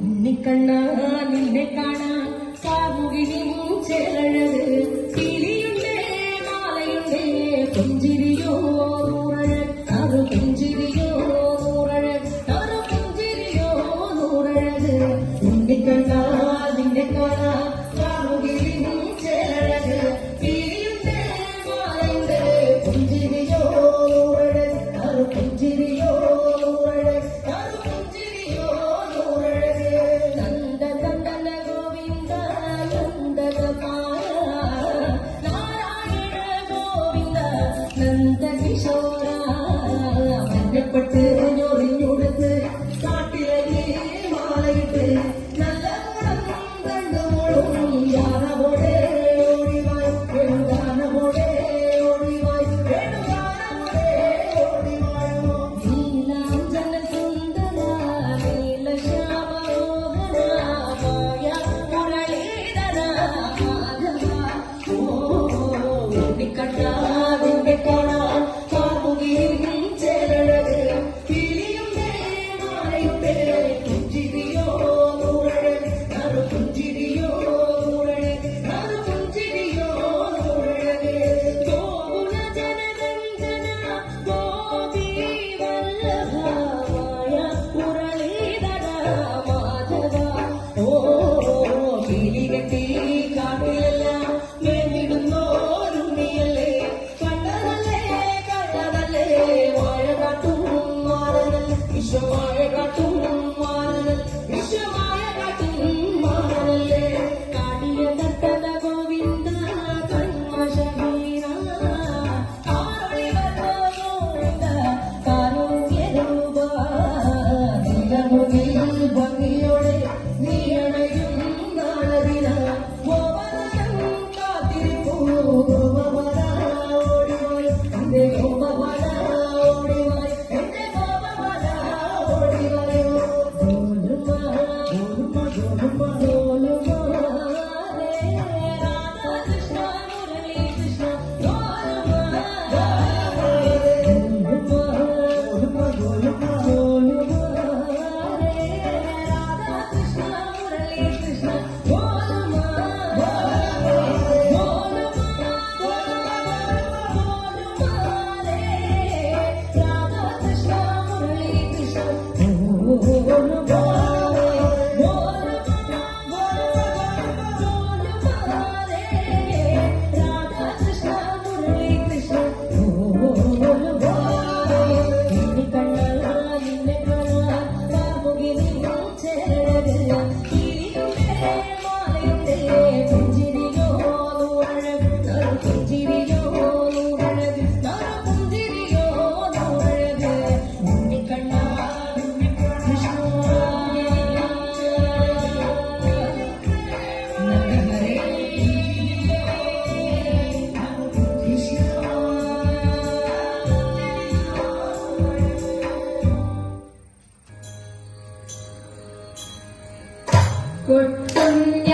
ഉണ്ണിക്കണ്ണ നിന്നെ കാണാൻ കാമുകിനും ചേരഴക് quickly You. Good.